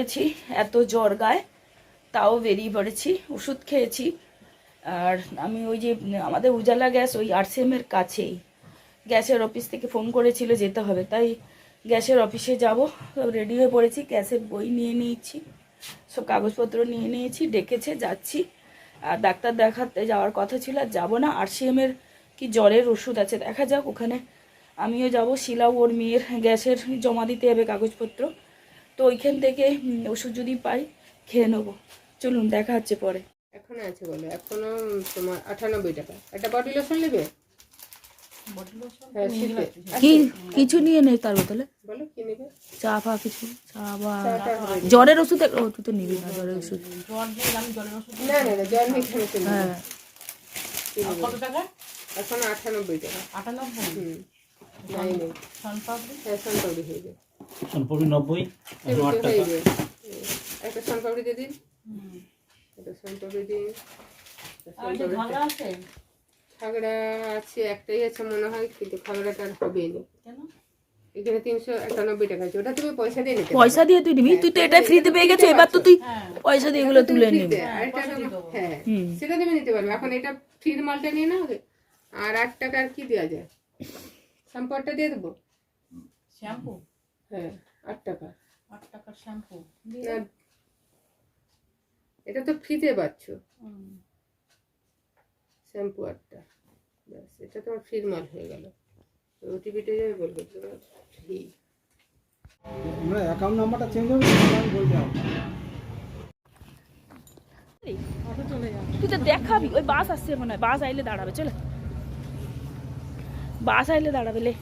পড়েছি এত জ্বর গায়ে, তাও বেরিয়ে পড়েছি, ওষুধ খেয়েছি। আর আমি ওই যে, আমাদের উজালা গ্যাস ওই আরসিএম এর কাছেই। গ্যাসের অফিস থেকে ফোন করেছিল যেতে হবে, তাই গ্যাসের অফিসে যাব রেডি হয়ে পড়েছি, গ্যাসের বই নিয়ে নিয়েছি, সব কাগজপত্র নিয়ে নিয়েছি, ডেকেছে, যাচ্ছি। আর ডাক্তার দেখাতে যাওয়ার কথা ছিল, আর যাব না আরসিএম এর কি জ্বরের ওষুধ আছে, দেখা যাক, ওখানে আমিও যাব শিলা ওর মেয়ের গ্যাসের জমা দিতে হবে কাগজপত্র। তো ওইখান থেকে ওষুধ যদি পাই খেয়ে নেব চলুন দেখা হচ্ছে পরে এখনও আছে বলো এখনও তোমার আটানব্বই টাকা একটা বডি লোশন নেবে হ্যাঁ কি কিছু নিয়ে নেই তার বদলে বলো চা ফা কিছু চা বা। জ্বরের ওষুধ এক- তুই তো নিবি না জ্বরের ওষুধ। হ্যাঁ? এখন আটানব্বই টাকা নেই হ্যাঁ হয়ে যাবে সোনপুরি নব্বই আট টাকা। একটা সোনপাপড়ি দিয়ে দিন। একটা সোনপাপড়ি দিন। খাগড়া আছে একটাই আছে মনে হয় কিন্তু খাগড়াটা আর হবেই না। এখানে তিনশো একানব্বই টাকা আছে। ওটা তুমি পয়সা দিয়ে নিতে পয়সা দিয়ে তুই নিবি? তুই তো এটা ফ্রিতে পেয়ে গেছো এবার তো তুই পয়সা দিয়ে এগুলো তুলে নিবি। হ্যাঁ হুম। সেটা তুমি নিতে পারবে। এখন এটা ফ্রির মালটা নিয়ে নাও আর আট টাকা আর কি দেওয়া যায়? শ্যাম্পুটা দিয়ে দেবো? শ্যাম্পু? হ্যাঁ আট টাকা। আট টাকার শ্যাম্পু। না, এটা তো ফ্রিতে পাচ্ছ। শ্যাম্পু আটটা। ব্যাস এটা তোমার ফ্রির মাল হয়ে গেল। ওটিপিটা যাবে বলবে তোমার ফ্রি। আমরা অ্যাকাউন্ট নাম্বারটা চেঞ্জ হবে আমি বলতে হবে। তুই তো দেখাবি ওই বাস আসছে মনে হয়। বাস আইলে দাঁড়াবে চলে। বাস আইলে দাঁড়াবে লে।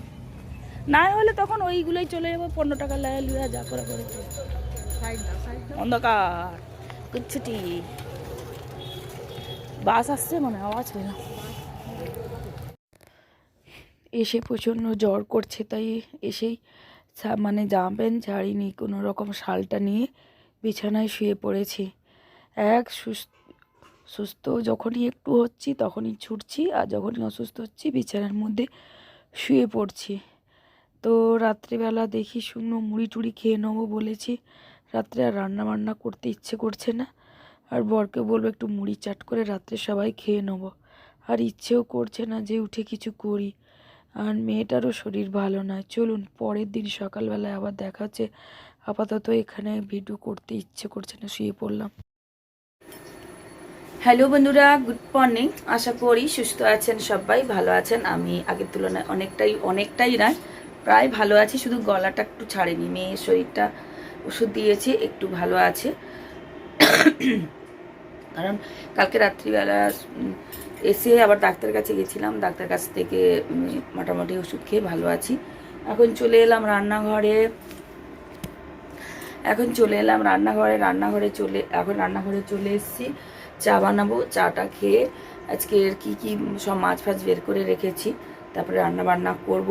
না হলে তখন ওইগুলোই চলে যাব পনেরো টাকা লাগে লুয়া যা করে করে। অন্ধকার কুচ্ছুটি। বাস আসছে মনে আওয়াজ পেলাম। এসে প্রচণ্ড জ্বর করছে তাই এসেই মানে জামা প্যান্ট ছাড়িনি কোনো রকম শালটা নিয়ে বিছানায় শুয়ে পড়েছি। এক সুস্থ সুস্থ যখনই একটু হচ্ছি তখনই ছুটছি আর যখনই অসুস্থ হচ্ছি বিছানার মধ্যে শুয়ে পড়ছি। তো রাত্রিবেলা দেখি শুকনো মুড়ি টুড়ি খেয়ে নেব বলেছি। রাত্রে আর রান্না বান্না করতে ইচ্ছে করছে না। আর বরকে বলব একটু মুড়ি চাট করে রাত্রে সবাই খেয়ে নেব। আর ইচ্ছেও করছে না যে উঠে কিছু করি। আর মেয়েটারও শরীর ভালো নয়। চলুন, পরের দিন সকালবেলায় আবার দেখা হচ্ছে। আপাতত এখানে ভিডিও করতে ইচ্ছে করছে না, শুয়ে পড়লাম। হ্যালো বন্ধুরা, গুড মর্নিং। আশা করি সুস্থ আছেন সবাই, ভালো আছেন। আমি আগের তুলনায় অনেকটাই অনেকটাই নয় প্রায় ভালো আছি, শুধু গলাটা একটু ছাড়েনি, মেয়ের শরীরটা ওষুধ দিয়েছে, একটু ভালো আছে। কারণ কালকে রাত্রিবেলা এসে আবার ডাক্তার কাছে গেছিলাম, ডাক্তার কাছ থেকে মোটামুটি ওষুধ খেয়ে ভালো আছি। এখন চলে এলাম রান্নাঘরে। এখন চলে এলাম রান্নাঘরে রান্নাঘরে চলে, এখন রান্নাঘরে চলে এসেছি। চা বানাবো, চাটা খেয়ে আজকের কি কি সব মাছ ফাছ বের করে রেখেছি, তারপরে রান্না বান্না করব।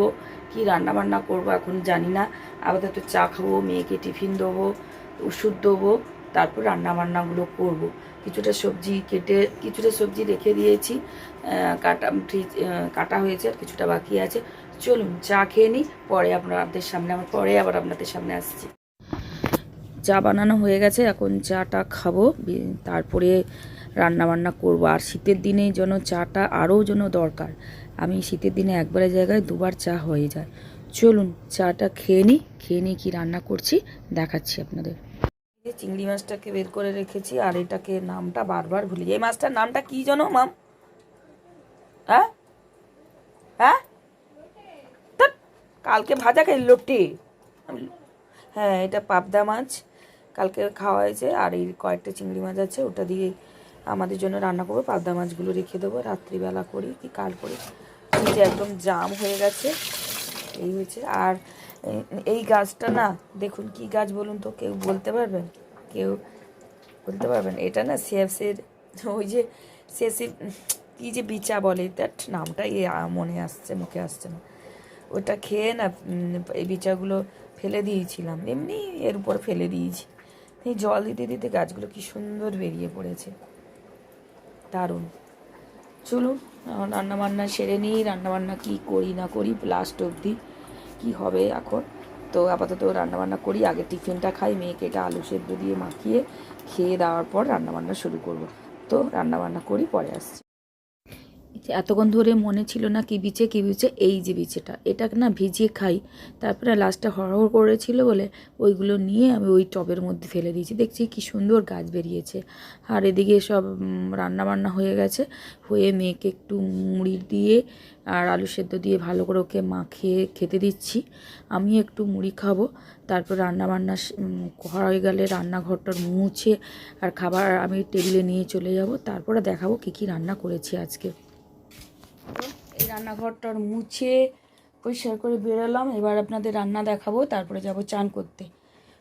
কি রান্না বান্না করব এখন জানি না। আপাতত চা খাব, মেয়েকে টিফিন দেবো, ওষুধ দেবো, তারপর রান্না বান্নাগুলো করব। কিছুটা সবজি কেটে, কিছুটা সবজি রেখে দিয়েছি। কাটা, ফ্রিজ কাটা হয়েছে, আর কিছুটা বাকি আছে। চলুন, চা খেয়ে নিই, পরে আপনাদের সামনে আমার পরে আবার আপনাদের সামনে আসছি। চা বানানো হয়ে গেছে, এখন চাটা খাব তারপরে রান্না বান্না করব। আর শীতের দিনে যেন চাটা আরও যেন দরকার, আমি শীতের দিনে একবারের জায়গায় দুবার চা হয়ে যায়। চলুন, চাটা খেয়ে নিই খেয়ে নিই কী রান্না করছি দেখাচ্ছি আপনাদের। চিংড়ি মাছটাকে বের করে রেখেছি, আর এটাকে নামটা বারবার ভুলি এই মাছটার নামটা কি জানো মাম? হ্যাঁ? হ্যাঁ? কালকে ভাজা খাই লোটে হ্যাঁ এটা পাবদা মাছ, কালকে খাওয়া হয়েছে, আর এই কয়েকটা চিংড়ি মাছ আছে, ওটা দিয়ে আমাদের জন্য রান্না করব। পাবদা মাছগুলো রেখে দেবো। রাত্রিবেলা করি কি কাল করি? যে একদম জাম হয়ে গেছে। এই হয়েছে। আর এ- এই গাছটা না, দেখুন কি গাছ বলুন তো, কেউ বলতে পারবেন? কেউ বলতে পারবেন? এটা না সিএফসির ওই যে সিএফসি কি যে বিচা বলে, দ্যাট নামটা আ- মনে আসছে, মুখে আসছে না। ওটা খেয়ে না এই বিচাগুলো ফেলে দিয়েছিলাম। এমনি এর উপর ফেলে দিয়েছি। এই জল দিতে দিতে গাছগুলো কি সুন্দর বেরিয়ে পড়েছে। দারুণ। চলুন রান্না বান্না সেরে নিই। রান্না বান্না কী করি, না করি লাস্ট অবধি কি হবে এখন? তো আপাতত রান্নাবান্না করি, আগে টিফিনটা খাই, মেয়েকে এটা আলু সেদ্ধ দিয়ে মাখিয়ে খেয়ে দেওয়ার পর রান্নাবান্না শুরু করব। তো রান্নাবান্না করি, পরে আসছি। এতক্ষণ ধরে মনে ছিল না কি বিচে কি বিচে, এই যে বিচেটা। এটা না ভিজিয়ে খাই। তারপরে লাস্টে হড়হড় করেছিল বলে ওইগুলো নিয়ে আমি ওই টবের মধ্যে ফেলে দিয়েছি। দেখছি কি সুন্দর গাছ বেরিয়েছে। আর এদিকে সব রান্না বান্না হয়ে গেছে। হয়ে মেয়েকে একটু মুড়ি দিয়ে আর আলু সেদ্ধ দিয়ে ভালো করে ওকে মাখিয়ে খেতে দিচ্ছি। আমি একটু মুড়ি খাব। তারপর রান্না বান্না হয়ে গেলে রান্নাঘরটার মুছে আর খাবার আমি টেবিলে নিয়ে চলে যাব। তারপরে দেখাবো কী কী রান্না করেছি আজকে। এই রান্নাঘরটার মুছে পরিষ্কার করে বেরোলাম। এবার আপনাদের রান্না দেখাবো, তারপরে যাব চান করতে।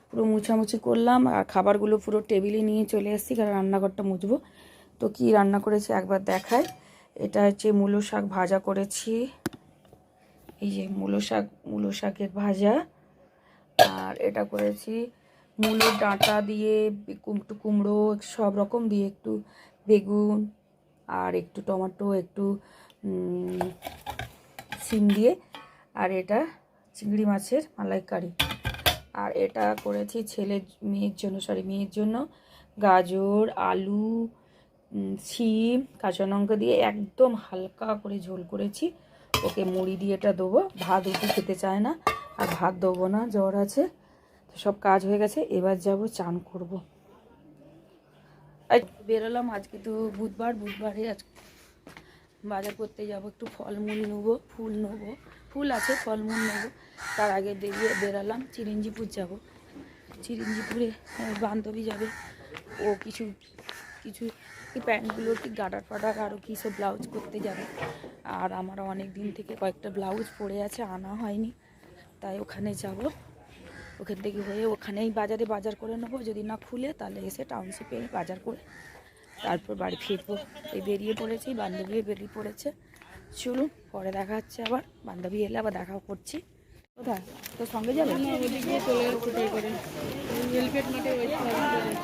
পুরো মুছামুছি করলাম, আর খাবারগুলো পুরো টেবিলে নিয়ে চলে এসেছি, কারণ রান্নাঘরটা মুছবো। তো কি রান্না করেছি একবার দেখায় এটা হচ্ছে মূলো শাক ভাজা করেছি। এই যে মূলো শাক, মূলো শাকের ভাজা। আর এটা করেছি মূলোর ডাঁটা দিয়ে একটু কুমড়ো, সব রকম দিয়ে একটু বেগুন, আর একটু টমেটো, একটু সিম দিয়ে, আর এটা চিংড়ি মাছের মালাইকারি। আর এটা করেছি ছেলে, মেয়ের জন্য সরি মেয়ের জন্য। গাজর, আলু শিম, কাঁচা লঙ্কা দিয়ে একদম হালকা করে ঝোল করেছি। ওকে মুড়ি দিয়ে এটা দেবো। ভাত রুটি খেতে চায় না, আর ভাত দেবো না, জ্বর আছে। তো সব কাজ হয়ে গেছে, এবার যাব চান করব। বেরোলাম আজকে তো বুধবার, বুধবারে আজ বাজার করতে যাব, একটু ফলমূল নেব, ফুল নেব, ফুল আছে, ফলমূল নেব। তার আগে বেরিয়ে বেরালাম চিরঞ্জিপুর যাব। চিরঞ্জিপুরে বান্ধবী যাবে। ও কিছু কিছু প্যান্টগুলো, কি গাডার ফাডার আরও কী সব ব্লাউজ করতে যাবে। আর আমার অনেক দিন থেকে কয়েকটা ব্লাউজ পড়ে আছে, আনা হয়নি। তাই ওখানে যাব। ওখান থেকে হয়ে ওখানেই বাজারে বাজার করে নেব। যদি না খুলে, তাহলে এসে টাউনশিপে বাজার করে তারপর বাড়ি ফিরবো। এই বেরিয়ে পড়েছি বান্ধবী বেরিয়ে পড়েছে। চলুন পরে দেখা হচ্ছে আবার। বান্ধবী এলে আবার দেখা করছি। কোথায়? তোর সঙ্গে যাবে?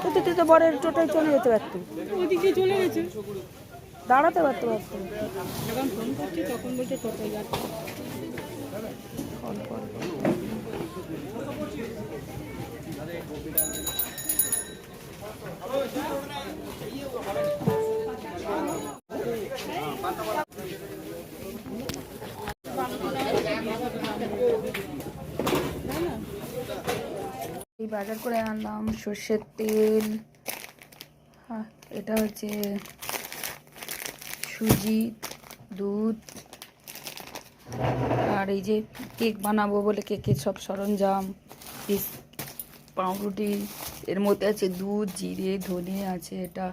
তো তুই তো বরের টোটাই চলে যেতে পারতো। ওদিকে চলে গেছে। দাঁড়াতে পারতো পারতো এখন ফোন করছি তখন বলছে টোটোয় যাচ্ছে। বাজার করে আনলাম সর্ষের তেল। হ্যাঁ এটা হচ্ছে সুজি দুধ। আর এই যে কেক বানাবো বলে কেকের সব সরঞ্জাম পাউরুটি, এর মধ্যে আছে দুধ, জিরে, ধনে আছে, এটা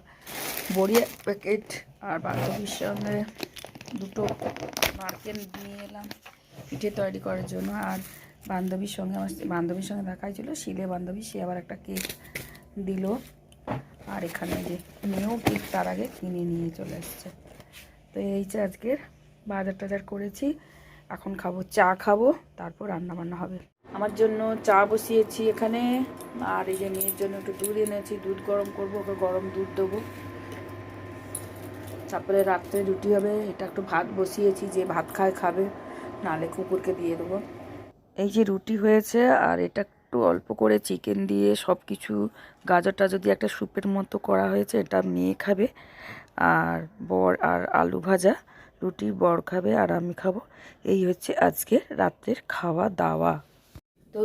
বড়িয়া প্যাকেট আর বান্ধবীর সঙ্গে দুটো নারকেল নিয়ে এলাম পিঠে তৈরি করার জন্য। আর বান্ধবীর সঙ্গে আমার বান্ধবীর সঙ্গে দেখা হয়েছিল, শিলে বান্ধবী, সে আবার একটা কেক দিল। আর এখানে যে মেয়েও কেক তার আগে কিনে নিয়ে চলে এসছে। তো এই যে আজকের বাজার টাজার করেছি, এখন খাব, চা খাব, তারপর রান্না বান্না হবে। আমার জন্য চা বসিয়েছি এখানে। আর এই যে মেয়ের জন্য একটু দুধ এনেছি। দুধ গরম করব, ওকে গরম দুধ দেবো। তারপরে রাত্রে রুটি হবে। এটা একটু ভাত বসিয়েছি, যে ভাত খায় খাবে। নালে কুকুরকে দিয়ে দেবো। এই যে রুটি হয়েছে, আর এটা একটু অল্প করে চিকেন দিয়ে সব কিছু গাজর টাজর দিয়ে একটা স্যুপের মতো করা হয়েছে, এটা মেয়ে খাবে। আর বর আর আলু ভাজা, রুটি বর খাবে, আর আমি খাব। এই হচ্ছে আজকে রাত্রের খাওয়া দাওয়া। তো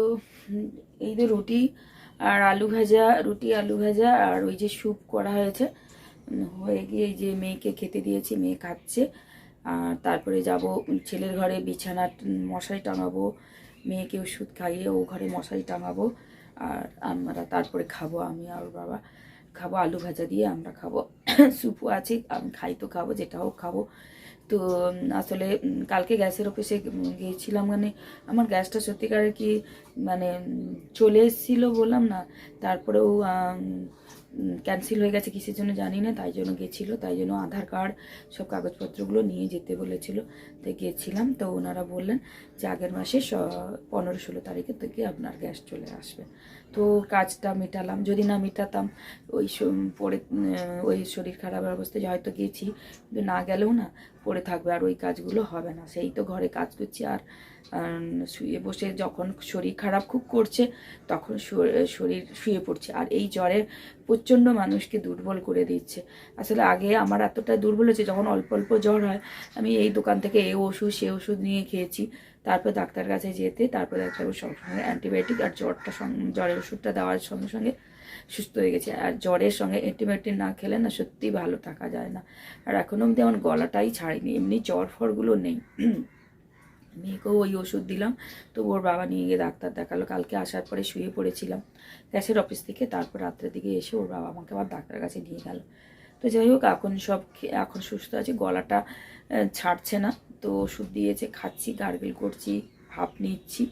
এই যে রুটি আর আলু ভাজা, রুটি, আলু ভাজা আর ওই যে স্যুপ করা হয়েছে। হয়ে গিয়ে যে মেয়েকে খেতে দিয়েছি, মেয়ে খাচ্ছে। আর তারপরে যাব ছেলের ঘরে বিছানা মশারি টাঙাবো, মেয়েকে ওষুধ খাইয়ে ও ঘরে মশারি টাঙাবো। আর আমরা তারপরে খাব, আমি আর বাবা খাব আলু ভাজা দিয়ে, আমরা খাব। স্যুপও আছে, আমি খাই তো খাব, যেটা হোক খাব। তো আসলে কালকে গ্যাসের অফিসে গিয়েছিলাম মানে আমার গ্যাসটা সত্যিকারের কি মানে চলে এসেছিল বললাম না। তারপরেও ক্যান্সেল হয়ে গেছে কিসের জন্য জানি না, তাই জন্য গেছিল, তাই জন্য আধার কার্ড, সব কাগজপত্রগুলো নিয়ে যেতে বলেছিল। তো গিয়েছিলাম তো ওনারা বললেন যে আগের মাসে পনেরো ষোলো তারিখের থেকে আপনার গ্যাস চলে আসবে। তো কাজটা মেটালাম, যদি না মেটাতাম, ওই পরে ওই শরীর খারাপের অবস্থায় হয়তো গেছি, কিন্তু না গেলেও না, পড়ে থাকবে, আর ওই কাজগুলো হবে না। সেই তো ঘরে কাজ করছি, আর শুয়ে বসে যখন শরীর খারাপ খুব করছে, তখন শরীর শুয়ে পড়ছে। আর এই জ্বরের প্রচণ্ড মানুষকে দুর্বল করে দিচ্ছে। আসলে আগে আমার এতটা দুর্বল হয়েছে, যখন অল্প অল্প জ্বর হয়, আমি এই দোকান থেকে এই ওষুধ, সে ওষুধ নিয়ে খেয়েছি। তারপর ডাক্তার কাছে যেতে, তারপর ডাক্তারবাবু সঙ্গে সঙ্গে অ্যান্টিবায়োটিক আর জ্বরটা জ্বরের ওষুধটা দেওয়ার সঙ্গে সঙ্গে সুস্থ হয়ে গেছে। আর জ্বরের সঙ্গে অ্যান্টিবায়োটিক না খেলে না সত্যি ভালো থাকা যায় না। আর এখনও অবধি আমার গলাটাই ছাড়িনি, এমনি জ্বর ফরগুলো নেই। মেয়েকেও ওই ওষুধ দিলাম। তো ওর বাবা নিয়ে গিয়ে ডাক্তার দেখাল। কালকে আসার পরে শুয়ে পড়েছিলাম গ্যাসের অফিস থেকে। তারপর রাত্রের দিকে এসে ওর বাবা আমাকে আবার ডাক্তার কাছে নিয়ে গেল। তো যাই হোক, এখন সব এখন সুস্থ আছে। গলাটা ছাড়ছে না। তো ওষুধ দিয়েছে, খাচ্ছি, গার্গেল করছি, ভাপ নিচ্ছি।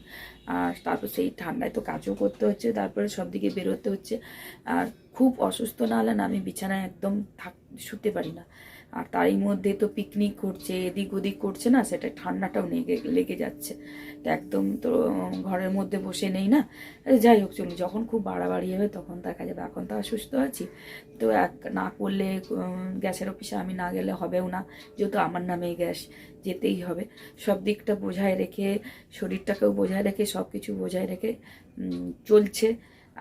আর তারপর সেই ঠান্ডায় তো কাজও করতে হচ্ছে। তারপরে সব দিকে বেরোতে হচ্ছে। আর খুব অসুস্থ না হলে না আমি বিছানায় একদম থাক শুতে পারি না। আর তারই মধ্যে তো পিকনিক করছে, এদিক ওদিক করছে না সেটা ঠান্ডাটাও লেগে লেগে যাচ্ছে। তো একদম তো ঘরের মধ্যে বসে নেই না। যাই হোক, চলুন, যখন খুব বাড়াবাড়ি হবে তখন দেখা যাবে এখন তো আর সুস্থ আছি। তো এক, না করলে গ্যাসের অফিসে আমি না গেলে হবেও না, যেহেতু আমার নামেই গ্যাস যেতেই হবে। সব দিকটা বোঝায় রেখে, শরীরটাকেও বোঝায় রেখে সব কিছু বোঝায় রেখে চলছে।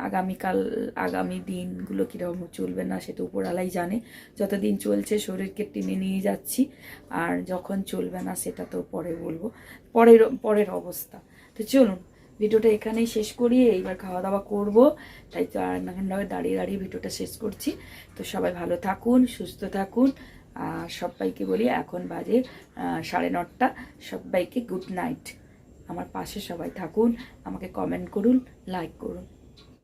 আগামীকাল, আগামী দিনগুলো কীরকম চলবে না সেটা উপরালাই জানে। যতদিন চলছে শরীরকে টেনে নিয়ে যাচ্ছি, আর যখন চলবে না সেটা তো পরে বলব। পরের পরের অবস্থা। তো চলুন, ভিডিওটা এখানেই শেষ করি, এইবার খাওয়া দাওয়া করব। তাই তো আর নানানভাবে দাঁড়িয়ে দাঁড়িয়ে ভিডিওটা শেষ করছি। তো সবাই ভালো থাকুন, সুস্থ থাকুন, আর সবাইকে বলি এখন বাজে সাড়ে নটা। সবাইকে গুড নাইট। আমার পাশে সবাই থাকুন, আমাকে কমেন্ট করুন, লাইক করুন।